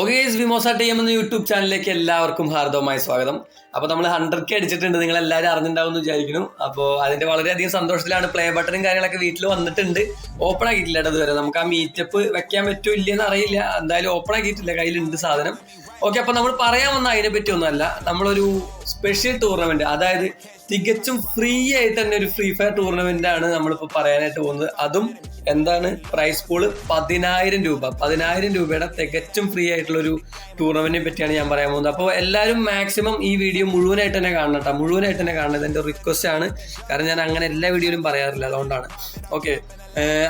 Okay വിമോസ T M എന്ന YouTube ചാനലിലേക്ക് എല്ലാവർക്കും ഹാർദവമായ സ്വാഗതം. അപ്പോൾ നമ്മൾ ഹൺഡ്രഡ് കെ അടിച്ചിട്ടുണ്ട്. നിങ്ങൾ എല്ലാവരും അറിഞ്ഞിട്ടുണ്ടാവും എന്ന് വിചാരിക്കുന്നു. അപ്പോൾ അതിന്റെ വളരെയധികം സന്തോഷത്തിലാണ് പ്ലേ ബട്ടണും കാര്യങ്ങളൊക്കെ വീട്ടിൽ വന്നിട്ടുണ്ട്. ഓപ്പൺ ആക്കിയിട്ടില്ല ഇതുവരെ. നമുക്ക് ആ മീറ്റപ്പ് വെക്കാൻ പറ്റുമോ ഇല്ലയെന്ന് അറിയില്ല. എന്തായാലും ഓപ്പൺ ആക്കിയിട്ടില്ല. കയ്യിലുണ്ട് സാധനം. ഓക്കെ അപ്പോൾ നമ്മൾ പറയാൻ വന്ന അതിനെ പറ്റി ഒന്നുമല്ല. നമ്മളൊരു സ്പെഷ്യൽ ടൂർണമെന്റ് അതായത് തികച്ചും ഫ്രീ ആയിട്ട് തന്നെ ഒരു ഫ്രീ ഫയർ ടൂർണമെന്റ് ആണ് നമ്മളിപ്പോൾ പറയാനായിട്ട് പോകുന്നത്. അതും എന്താണ്? പ്രൈസ് പൂൾ പതിനായിരം രൂപ. പതിനായിരം രൂപയുടെ തികച്ചും ഫ്രീ ആയിട്ടുള്ള ഒരു ടൂർണമെന്റിനെ പറ്റിയാണ് ഞാൻ പറയാൻ പോകുന്നത്. അപ്പോൾ എല്ലാവരും മാക്സിമം ഈ വീഡിയോ മുഴുവനായിട്ട് തന്നെ കാണണം കേട്ടോ മുഴുവനായിട്ട് തന്നെ കാണണം. ഇതെന്റെ റിക്വസ്റ്റ് ആണ്. കാരണം ഞാൻ അങ്ങനെ എല്ലാ വീഡിയോയിലും പറയാറില്ല. അതുകൊണ്ടാണ്. ഓക്കെ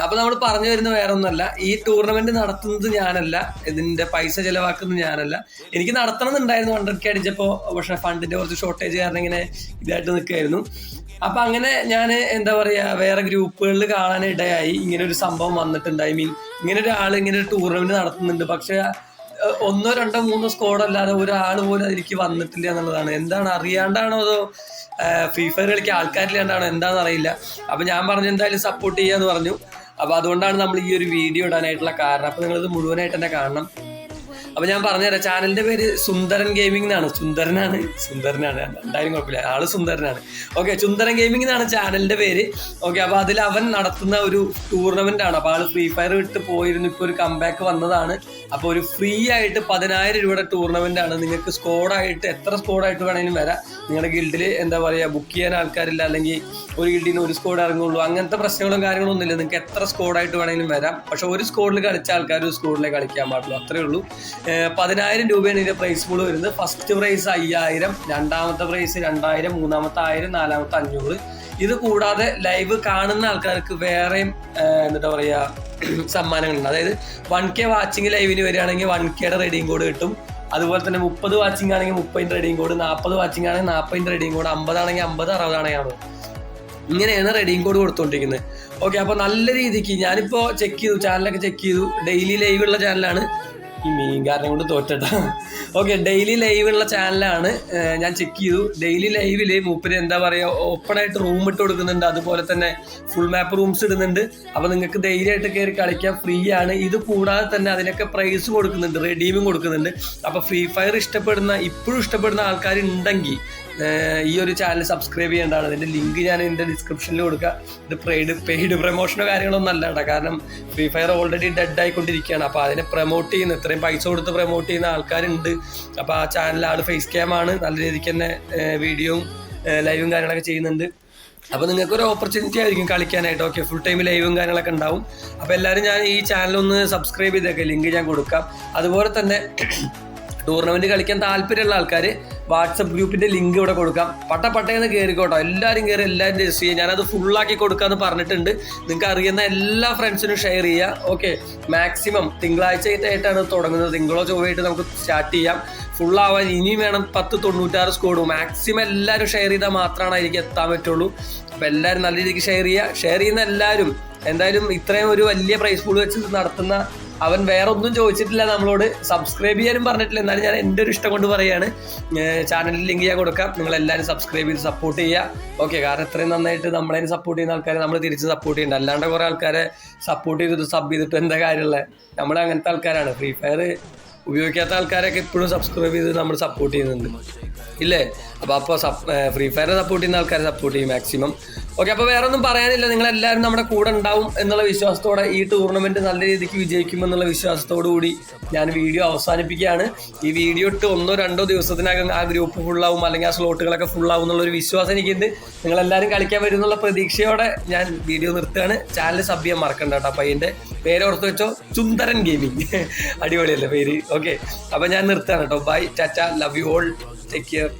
അപ്പൊ നമ്മൾ പറഞ്ഞു വരുന്ന വേറെ ഒന്നല്ല ഈ ടൂർണമെന്റ് നടത്തുന്നത് ഞാനല്ല. ഇതിന്റെ പൈസ ചെലവാക്കുന്നത് ഞാനല്ല. എനിക്ക് നടത്തണം എന്നുണ്ടായിരുന്നു ഹൺഡ്രഡ് കെ അടിച്ചപ്പോൾ. പക്ഷേ ഫണ്ടിന്റെ കുറച്ച് ഷോർട്ടേജ് കാരണം ഇങ്ങനെ ഇതായിട്ട് നിൽക്കുകയായിരുന്നു. അപ്പൊ അങ്ങനെ ഞാൻ എന്താ പറയാ വേറെ ഗ്രൂപ്പുകളിൽ കാണാൻ ഇടയായി ഇങ്ങനെ ഒരു സംഭവം വന്നിട്ടുണ്ട് ഐ മീൻ ഇങ്ങനെ ഒരാൾ ഇങ്ങനെ ഒരു ടൂർണമെന്റ് നടത്തുന്നുണ്ട്. പക്ഷേ ഒന്നോ രണ്ടോ മൂന്നോ സ്കോഡ് അല്ലാതെ ഒരാൾ പോലും അതിലേക്ക് വന്നിട്ടില്ല എന്നുള്ളതാണ്. എന്താണ് അറിയാണ്ടാണോ അതോ ഫ്രീ ഫയർ ആൾക്കാരില്ലാണ്ടാണോ? എന്താണെന്ന് അറിയില്ല. അപ്പൊ ഞാൻ പറഞ്ഞു എന്തായാലും സപ്പോർട്ട് ചെയ്യാന്ന് പറഞ്ഞു. അപ്പോൾ അതുകൊണ്ടാണ് നമ്മൾ ഈ ഒരു വീഡിയോ ഇടാനായിട്ടുള്ള കാരണം. അപ്പൊ നിങ്ങളിത് മുഴുവനായിട്ട് തന്നെ കാണണം. അപ്പൊ ഞാൻ പറഞ്ഞുതരാം ചാനലിന്റെ പേര് സുന്ദരൻ ഗെയിമിംഗ് എന്നാണ്. സുന്ദരനാണ്. സുന്ദരനാണ്. എന്തായാലും കുഴപ്പമില്ല. ആൾ സുന്ദരനാണ്. ഓക്കെ സുന്ദരൻ ഗെയിമിംഗ് എന്നാണ് ചാനലിന്റെ പേര്. ഓക്കെ അപ്പൊ അതിൽ അവൻ നടത്തുന്ന ഒരു ടൂർണമെന്റ് ആണ്. അപ്പൊ ആൾ ഫ്രീ ഫയർ വിട്ട് പോയിരുന്നു. ഇപ്പൊ ഒരു കംബാക്ക് വന്നതാണ്. അപ്പൊ ഒരു ഫ്രീ ആയിട്ട് പതിനായിരം രൂപയുടെ ടൂർണമെന്റ് ആണ്. നിങ്ങൾക്ക് സ്കോഡായിട്ട് എത്ര സ്കോഡായിട്ട് വേണമെങ്കിലും വരാം. നിങ്ങളുടെ ഗിൽഡിൽ എന്താ പറയുക ബുക്ക് ചെയ്യാൻ ആൾക്കാരില്ല അല്ലെങ്കിൽ ഒരു ഗിൽഡിന് ഒരു സ്കോഡ് ഇറങ്ങുള്ളൂ അങ്ങനത്തെ പ്രശ്നങ്ങളും കാര്യങ്ങളും ഒന്നുമില്ല നിങ്ങൾക്ക് എത്ര സ്കോഡായിട്ട് വേണമെങ്കിലും വരാം. പക്ഷെ ഒരു സ്കോഡിൽ കളിച്ച ആൾക്കാർ ഒരു സ്കോഡിലേ കളിക്കാൻ പാടുള്ളൂ. അത്രേ ഉള്ളൂ. പതിനായിരം രൂപയാണ് ഇതിന്റെ പ്രൈസ് പൂൾ വരുന്നത്. ഫസ്റ്റ് പ്രൈസ് അയ്യായിരം രണ്ടാമത്തെ പ്രൈസ് രണ്ടായിരം മൂന്നാമത്തെ ആയിരം നാലാമത്തെ അഞ്ഞൂറ്. ഇത് കൂടാതെ ലൈവ് കാണുന്ന ആൾക്കാർക്ക് വേറെയും എന്താ പറയുക സമ്മാനങ്ങളുണ്ട്. അതായത് വൺ കെ വാച്ചിങ് ലൈവിന് വരികയാണെങ്കിൽ വൺ കെയുടെ റെഡിയും കോഡ് കിട്ടും. അതുപോലെ തന്നെ മുപ്പത് വാച്ചിങ് ആണെങ്കിൽ മുപ്പതിന്റെ റെഡിയും കോഡ് നാൽപ്പത് വാച്ചിങ് ആണെങ്കിൽ നാൽപ്പതിന്റെ റെഡിയും കോഡ് അമ്പതാണെങ്കിൽ അമ്പത് അറുപതാണെങ്കിൽ അറുപത്. ഇങ്ങനെയാണ് റെഡിയും കോഡ് കൊടുത്തുകൊണ്ടിരിക്കുന്നത് ഓക്കെ അപ്പോൾ നല്ല രീതിക്ക് ഞാനിപ്പോൾ ചെക്ക് ചെയ്തു ചാനലൊക്കെ ചെക്ക് ചെയ്തു. ഡെയിലി ലൈവ് ഉള്ള ചാനലാണ് ഈ മീൻകാരനെ കൊണ്ട് തോറ്റട്ടോ ഓക്കെ ഡെയിലി ലൈവ് ഉള്ള ചാനലാണ് ഞാൻ ചെക്ക് ചെയ്തു. ഡെയിലി ലൈവിൽ മൂപ്പര് എന്താ പറയുക ഓപ്പൺ ആയിട്ട് റൂം ഇട്ട് കൊടുക്കുന്നുണ്ട്. അതുപോലെ തന്നെ ഫുൾ മാപ്പ് റൂംസ് ഇടുന്നുണ്ട്. അപ്പോൾ നിങ്ങൾക്ക് ധൈര്യമായിട്ട് കയറി കളിക്കാൻ ഫ്രീ ആണ്. ഇത് കൂടാതെ തന്നെ അതിനൊക്കെ പ്രൈസ് കൊടുക്കുന്നുണ്ട്. റെഡീമും കൊടുക്കുന്നുണ്ട്. അപ്പോൾ ഫ്രീ ഫയർ ഇഷ്ടപ്പെടുന്ന ഇപ്പോഴും ഇഷ്ടപ്പെടുന്ന ആൾക്കാരുണ്ടെങ്കിൽ ഉണ്ടെങ്കിൽ ഈ ഒരു ചാനൽ സബ്സ്ക്രൈബ് ചെയ്യേണ്ടതാണ്. അതിന്റെ ലിങ്ക് ഞാൻ എന്റെ ഡിസ്ക്രിപ്ഷനിൽ കൊടുക്കുക ഇത് പെയ്ഡ് പെയ്ഡ് പ്രൊമോഷനോ കാര്യങ്ങളൊന്നും അല്ല കേട്ടോ. കാരണം ഫ്രീ ഫയർ ഓൾറെഡി ഡെഡ് ആയിക്കൊണ്ടിരിക്കുകയാണ്. അപ്പോൾ അതിനെ പ്രൊമോട്ട് ചെയ്യുന്ന ഇത്രയും പൈസ കൊടുത്ത് പ്രൊമോട്ട് ചെയ്യുന്ന ആൾക്കാരുണ്ട്. അപ്പോൾ ആ ചാനൽ ആൾ ഫേസ് ക്യാം ആണ്. നല്ല രീതിക്ക് തന്നെ വീഡിയോയും ലൈവും കാര്യങ്ങളൊക്കെ ചെയ്യുന്നുണ്ട്. അപ്പോൾ നിങ്ങൾക്ക് ഒരു ഓപ്പർച്യൂണിറ്റി ആയിരിക്കും കളിക്കാനായിട്ട്. ഓക്കെ ഫുൾ ടൈം ലൈവും കാര്യങ്ങളൊക്കെ ഉണ്ടാവും. അപ്പോൾ എല്ലാവരും ഞാൻ ഈ ചാനൽ ഒന്ന് സബ്സ്ക്രൈബ് ചെയ്തേക്കാം. ലിങ്ക് ഞാൻ കൊടുക്കാം. അതുപോലെ തന്നെ ടൂർണമെന്റ് കളിക്കാൻ താല്പര്യമുള്ള ആൾക്കാർ വാട്സപ്പ് ഗ്രൂപ്പിന്റെ ലിങ്ക് ഇവിടെ കൊടുക്കാം. പട്ട പട്ടയെന്ന് കയറിക്കോട്ടോ എല്ലാവരും കയറി എല്ലാവരും രജിസ്റ്റർ ചെയ്യുക ഞാനത് ഫുള്ളാക്കി കൊടുക്കാന്ന് പറഞ്ഞിട്ടുണ്ട്. നിങ്ങൾക്ക് അറിയുന്ന എല്ലാ ഫ്രണ്ട്സിനും ഷെയർ ചെയ്യുക ഓക്കെ മാക്സിമം തിങ്കളാഴ്ച ആയിട്ടാണ് തുടങ്ങുന്നത്. തിങ്കളോ ചൊവ്വയായിട്ട് നമുക്ക് സ്റ്റാർട്ട് ചെയ്യാം. ഫുൾ ആവാൻ ഇനിയും വേണം പത്ത് തൊണ്ണൂറ്റാറ് സ്കോഡ് മാക്സിമം എല്ലാവരും ഷെയർ ചെയ്താൽ മാത്രമാണ് എനിക്ക് എത്താൻ പറ്റുള്ളൂ. അപ്പോൾ എല്ലാവരും നല്ല രീതിക്ക് ഷെയർ ചെയ്യുക ഷെയർ ചെയ്യുന്ന എല്ലാവരും എന്തായാലും ഇത്രയും ഒരു വലിയ പ്രൈസ് പൂൾ വെച്ച് നടത്തുന്ന അവൻ വേറെ ഒന്നും ചോദിച്ചിട്ടില്ല നമ്മളോട് സബ്സ്ക്രൈബ് ചെയ്യാനും പറഞ്ഞിട്ടില്ല. എന്നാലും ഞാൻ എന്റെ ഒരു ഇഷ്ടം കൊണ്ട് പറയാണ്. ചാനലിൽ ലിങ്ക് ഞാൻ കൊടുക്കാം. നിങ്ങൾ എല്ലാവരും സബ്സ്ക്രൈബ് ചെയ്ത് സപ്പോർട്ട് ചെയ്യുക. ഓക്കെ കാരണം ഇത്രയും നന്നായിട്ട് നമ്മളെ സപ്പോർട്ട് ചെയ്യുന്ന ആൾക്കാരെ നമ്മൾ തിരിച്ച് സപ്പോർട്ട് ചെയ്യേണ്ട അല്ലാണ്ട് കുറേ ആൾക്കാരെ സപ്പോർട്ട് ചെയ്തിട്ട് സബ് ചെയ്തിട്ട് എന്താ കാര്യമുള്ളത് നമ്മൾ അങ്ങനത്തെ ആൾക്കാരാണ്. ഫ്രീ ഫയർ ഉപയോഗിക്കാത്ത ആൾക്കാരൊക്കെ ഇപ്പോഴും സബ്സ്ക്രൈബ് ചെയ്ത് നമ്മൾ സപ്പോർട്ട് ചെയ്യുന്നുണ്ട്. ഇല്ലേ? അപ്പോൾ അപ്പോൾ ഫ്രീ ഫയർ സപ്പോർട്ട് ചെയ്യുന്ന ആൾക്കാരെ സപ്പോർട്ട് ചെയ്യും മാക്സിമം ഓക്കെ അപ്പോൾ വേറെ ഒന്നും പറയാനില്ല. നിങ്ങൾ എല്ലാവരും നമ്മുടെ കൂടെ ഉണ്ടാവും എന്നുള്ള വിശ്വാസത്തോടെ ഈ ടൂർണമെന്റ് നല്ല രീതിക്ക് വിജയിക്കുമെന്നുള്ള വിശ്വാസത്തോടു കൂടി ഞാൻ വീഡിയോ അവസാനിപ്പിക്കുകയാണ്. ഈ വീഡിയോ ഇട്ട് ഒന്നോ രണ്ടോ ദിവസത്തിനകം ആ ഗ്രൂപ്പ് ഫുള്ളാവും അല്ലെങ്കിൽ ആ സ്ലോട്ടുകളൊക്കെ ഫുള്ളാവും എന്നുള്ളൊരു വിശ്വാസം എനിക്കുണ്ട്. നിങ്ങൾ എല്ലാവരും കളിക്കാൻ വരും എന്നുള്ള പ്രതീക്ഷയോടെ ഞാൻ വീഡിയോ നിർത്തുകയാണ്. ചാനൽ സബ് ചെയ്യാൻ മറക്കണ്ട കേട്ടോ അപ്പോൾ അതിന്റെ പേര് ഓർത്ത് വെച്ചോ സുന്ദരൻ ഗെയിമിംഗ് അടിപൊളിയല്ലേ പേര്. ഓക്കെ അപ്പോൾ ഞാൻ നിർത്തുകയാണ് കേട്ടോ. Bye Chacha love you all take care